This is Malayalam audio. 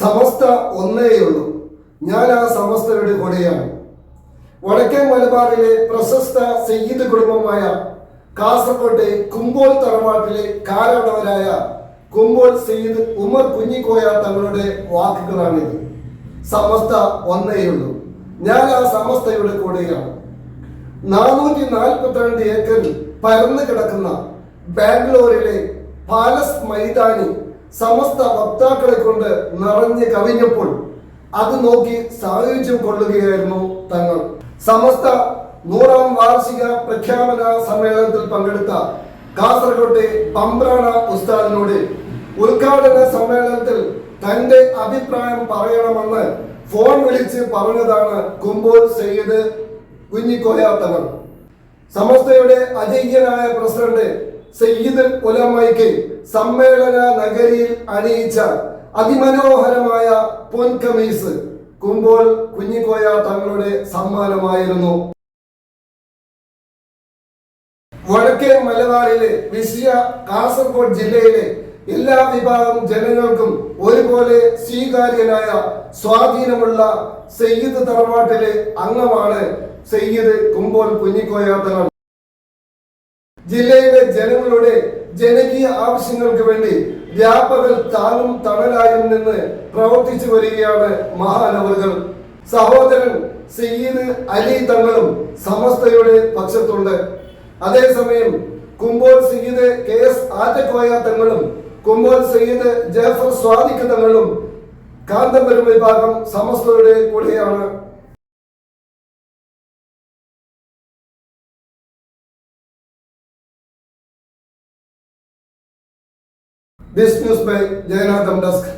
സമസ്ത ഒന്നേയുള്ളൂ. ഞാൻ ആ സമസ്തയുടെ കൊടിയാണ്. വടക്കൻ മലബാറിലെ പ്രശസ്ത സയ്യിദ് കുടുംബമായ കാസർകോട്ടെ കുമ്പോൾ തറവാട്ടിലെ കാരണവരായ കുമ്പോൾ സയ്യിദ് ഉമർ കുഞ്ഞിക്കോയ തങ്ങളുടെ വാക്കുകളാണിത് സമസ്ത ഒന്നേയുള്ളൂ. ഞാൻ ആ സമസ്തയുടെ കൂടെയാണ്. നാനൂറ്റി നാൽപ്പത്തിരണ്ട് ഏക്കറിൽ പരന്നു കിടക്കുന്ന ബാംഗ്ലൂരിലെ പാലസ് മൈതാനി സമസ്ത വക്താക്കളെ കൊണ്ട് നിറഞ്ഞു കവിഞ്ഞപ്പോൾ അത് നോക്കി സായുജ്യം കൊള്ളുകയായിരുന്നു തങ്ങൾ. സമസ്ത നൂറാം വാർഷിക പ്രഖ്യാപന സമ്മേളനത്തിൽ പങ്കെടുത്ത കാസർകോട്ടെ പമ്പ്രാണ ഉസ്താദിനോട് ഉദ്ഘാടന സമ്മേളനത്തിൽ തന്റെ അഭിപ്രായം പറയണമെന്ന് ഫോൺ വിളിച്ച് പറഞ്ഞതാണ് കുമ്പോൾ സയ്യിദ് കുഞ്ഞിക്കോയ സമസ്തയുടെ അജയ്യനായ പ്രസിഡന്റ് സയ്യിദ് ഉലമയ്ക്ക് സമ്മേളന നഗരിയിൽ അണിയിച്ച അതിമനോഹരമായ പൊൻകമീസ് കുമ്പോൾ കുഞ്ഞിക്കോയ തങ്ങളുടെ സമ്മാനമായിരുന്നു. വടക്കേ മലബാറിലെ വിശിയ കാസർഗോഡ് ജില്ലയിലെ എല്ലാ വിഭാഗം ജനങ്ങൾക്കും ഒരുപോലെ സ്വീകാര്യനായ സ്വാധീനമുള്ള സയ്യിദ് തറവാട്ടിലെ അംഗമാണ് സയ്യിദ് കുമ്പോൾ കുഞ്ഞിക്കോയ തങ്ങൾ. ജില്ലയിലെ ജനങ്ങളുടെ ജനകീയ ആവശ്യങ്ങൾക്ക് വേണ്ടി വ്യാപകൽ താനും തണലായും നിന്ന് പ്രവർത്തിച്ചു വരികയാണ് മഹാനവറുകൾ. സഹോദരൻ സയ്യിദ് അലി തങ്ങളും സമസ്തയുടെ പക്ഷത്തുണ്ട്. അതേസമയം കുമ്പോൾ സയ്യിദ് കെ എസ് ആറ്റക്കോയ തങ്ങളും കുമ്പോൾ സയ്യിദ് ജാഫർ സ്വാദിഖ് തങ്ങളും കാന്തപുരം വിഭാഗം സമസ്തയുടെ കൂടെയാണ്. बिज़नेस में जयराधम डस्क